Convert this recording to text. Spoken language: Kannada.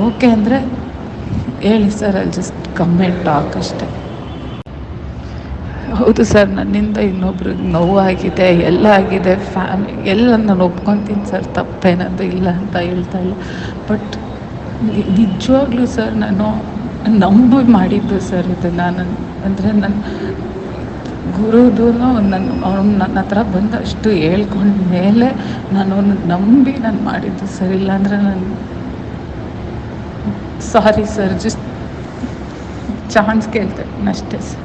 ಓಕೆ ಅಂದರೆ ಹೇಳಿ ಸರ್ ಅಲ್ಲಿ ಜಸ್ಟ್ ಕಮೆಂಟ್ ಟಾಕ್ ಅಷ್ಟೇ. ಹೌದು ಸರ್, ನನ್ನಿಂದ ಇನ್ನೊಬ್ರಿಗೆ ನೋವಾಗಿದೆ, ಎಲ್ಲ ಆಗಿದೆ, ಫ್ಯಾಮಿ ಎಲ್ಲ ನಾನು ಒಪ್ಕೊತೀನಿ ಸರ್ ತಪ್ಪೇನದು ಇಲ್ಲ ಅಂತ ಹೇಳ್ತಾ ಇಲ್ಲ. ಬಟ್ ನಿಜವಾಗ್ಲೂ ಸರ್, ನಾನು ನಂಬಿ ಮಾಡಿದ್ದು ಸರ್ ಇದು ನಾನು. ಅಂದರೆ ನನ್ನ ಗುರುದು ನನ್ನ, ಅವ್ನು ನನ್ನ ಹತ್ರ ಬಂದಷ್ಟು ಹೇಳ್ಕೊಂಡ ಮೇಲೆ ನಾನು ನಂಬಿ ನಾನು ಮಾಡಿದ್ದು ಸರ್, ಇಲ್ಲಾಂದರೆ ನಾನು ಸಾರಿ ಸರ್ ಜಸ್ಟ್ ಚಾನ್ಸ್ ಕೇಳ್ತೇನೆ ಅಷ್ಟೇ ಸರ್